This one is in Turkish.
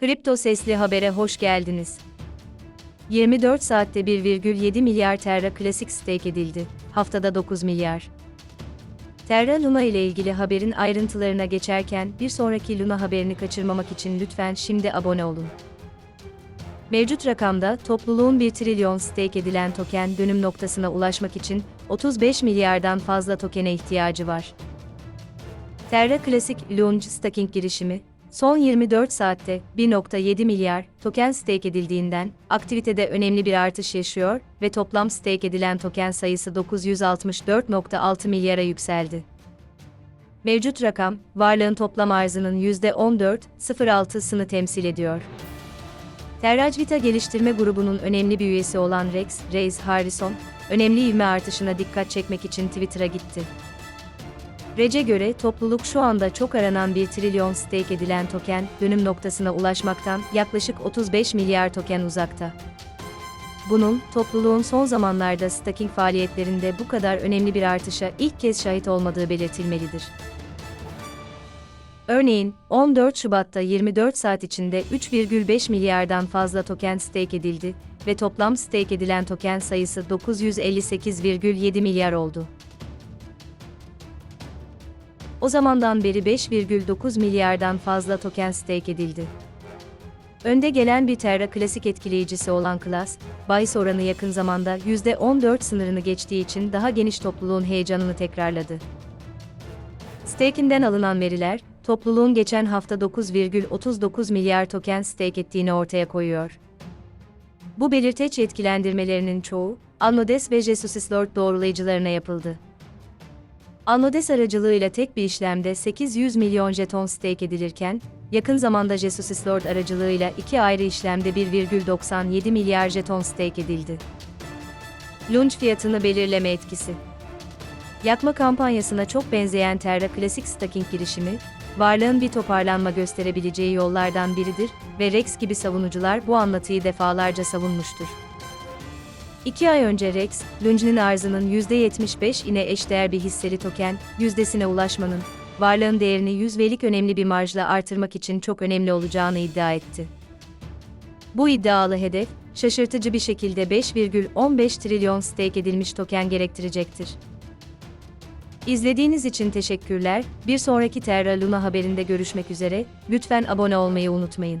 Kripto Sesli Haber'e hoş geldiniz. 24 saatte 1,7 milyar Terra Classic stake edildi. Haftada 9 milyar. Terra Luna ile ilgili haberin ayrıntılarına geçerken bir sonraki Luna haberini kaçırmamak için lütfen şimdi abone olun. Mevcut rakamda topluluğun 1 trilyon stake edilen token dönüm noktasına ulaşmak için 35 milyardan fazla tokene ihtiyacı var. Terra Classic Launch Staking girişimi, son 24 saatte 1.7 milyar token stake edildiğinden aktivitede önemli bir artış yaşıyor ve toplam stake edilen token sayısı 964.6 milyara yükseldi. Mevcut rakam, varlığın toplam arzının %14.06'sını temsil ediyor. Terracvita Geliştirme Grubu'nun önemli bir üyesi olan Rex, Reis Harrison, önemli ivme artışına dikkat çekmek için Twitter'a gitti. Rece göre topluluk şu anda çok aranan 1 trilyon stake edilen token dönüm noktasına ulaşmaktan yaklaşık 35 milyar token uzakta. Bunun, topluluğun son zamanlarda staking faaliyetlerinde bu kadar önemli bir artışa ilk kez şahit olmadığı belirtilmelidir. Örneğin, 14 Şubat'ta 24 saat içinde 3,5 milyardan fazla token stake edildi ve toplam stake edilen token sayısı 958,7 milyar oldu. O zamandan beri 5,9 milyardan fazla token stake edildi. Önde gelen bir Terra klasik etkileyicisi olan Klas, bahis oranı yakın zamanda %14 sınırını geçtiği için daha geniş topluluğun heyecanını tekrarladı. Stake'inden alınan veriler, topluluğun geçen hafta 9,39 milyar token stake ettiğini ortaya koyuyor. Bu belirteç yetkilendirmelerinin çoğu, Alnodes ve Jesus Lord doğrulayıcılarına yapıldı. Alnodes aracılığıyla tek bir işlemde 800 milyon jeton stake edilirken, yakın zamanda Jesus Lord aracılığıyla iki ayrı işlemde 1,97 milyar jeton stake edildi. Launch fiyatını belirleme etkisi Yakma kampanyasına çok benzeyen Terra Classic Staking girişimi, varlığın bir toparlanma gösterebileceği yollardan biridir ve Rex gibi savunucular bu anlatıyı defalarca savunmuştur. İki ay önce Rex, Lunge'nin arzının %75 ine eşdeğer bir hisseli token, yüzdesine ulaşmanın, varlığın değerini 100 velik önemli bir marjla artırmak için çok önemli olacağını iddia etti. Bu iddialı hedef, şaşırtıcı bir şekilde 5,15 trilyon stake edilmiş token gerektirecektir. İzlediğiniz için teşekkürler. Bir sonraki Terra Luna haberinde görüşmek üzere. Lütfen abone olmayı unutmayın.